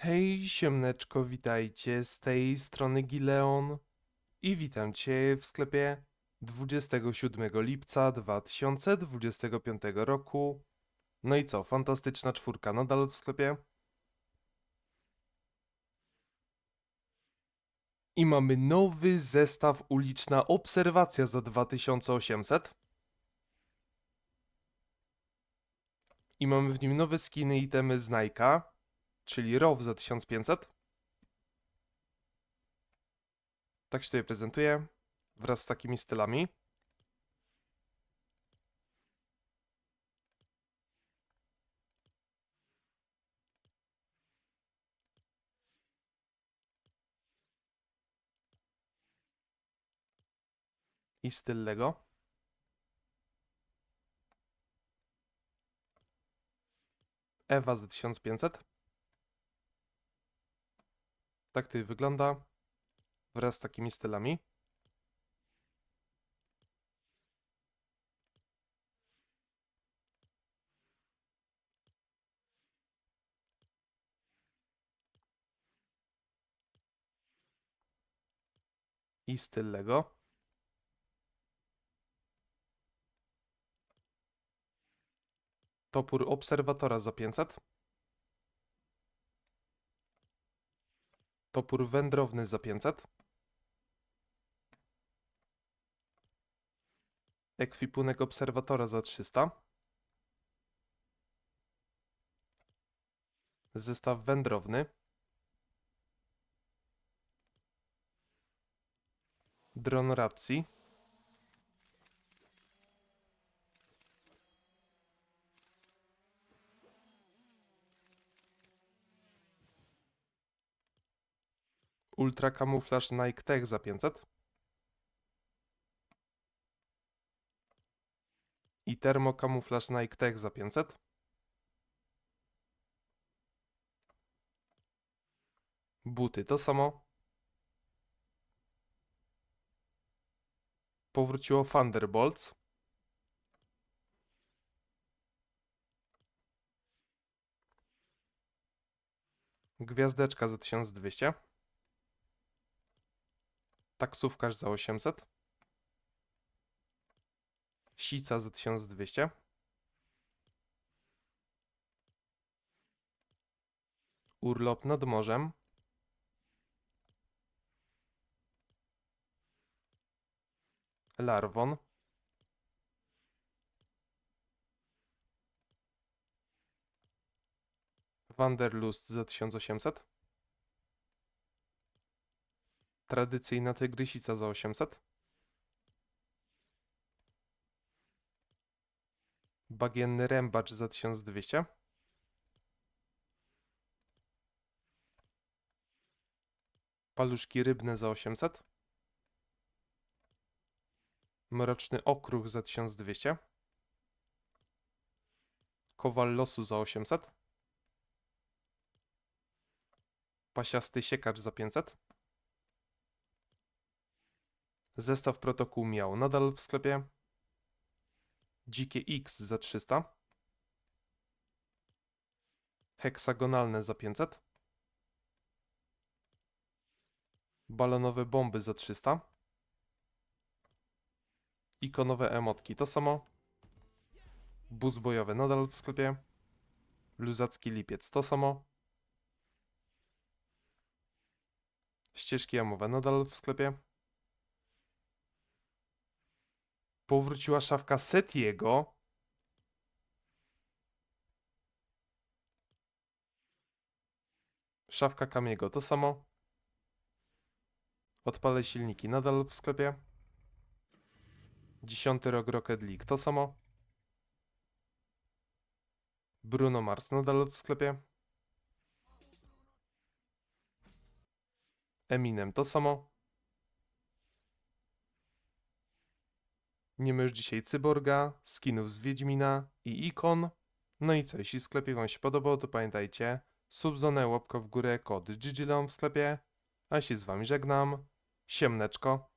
Hej, siemneczko, witajcie z tej strony Gileon i witam Cię w sklepie 27 lipca 2025 roku. No i co, fantastyczna czwórka nadal w sklepie? I mamy nowy zestaw uliczna obserwacja za 2800. I mamy w nim nowe skiny i itemy z Nike'a czyli ROW za 1500. Tak się tutaj prezentuje, wraz z takimi stylami. I styl Lego. Ewa za 1500. Tak to wygląda wraz z takimi stylami. I styl Lego. Topór obserwatora za 500. Topór wędrowny za 500. Ekwipunek obserwatora za 300. Zestaw wędrowny. Dron racji. Ultra kamuflaż Nike Tech za 500. I termokamuflaż Nike Tech za 500. Buty to samo. Powróciło Thunderbolts. Gwiazdeczka za 1200. Taksówkarz za 800. Sica za 1200. Urlop nad morzem. Larwon. Wanderlust za 1800. Tradycyjna tygrysica za 800. Bagienny rębacz za 1200. Paluszki rybne za 800. Mroczny okruch za 1200. Kowal losu za 800. Pasiasty siekacz za 500. Zestaw protokół miał nadal w sklepie. Dzikie X za 300. Heksagonalne za 500. Balonowe bomby za 300. Ikonowe emotki to samo. Bus bojowy nadal w sklepie. Luzacki lipiec to samo. Ścieżki jamowe nadal w sklepie. Powróciła szafka Setiego. Szafka Kamiego to samo. Odpalę silniki nadal w sklepie. Dziesiąty rok Rocket League to samo. Bruno Mars nadal w sklepie. Eminem to samo. Nie ma już dzisiaj cyborga, skinów z Wiedźmina i ikon. No i co, jeśli sklepie wam się podobał, to pamiętajcie, subzonę, łapka w górę, kod GGLEON w sklepie. A się z wami żegnam. Siemneczko.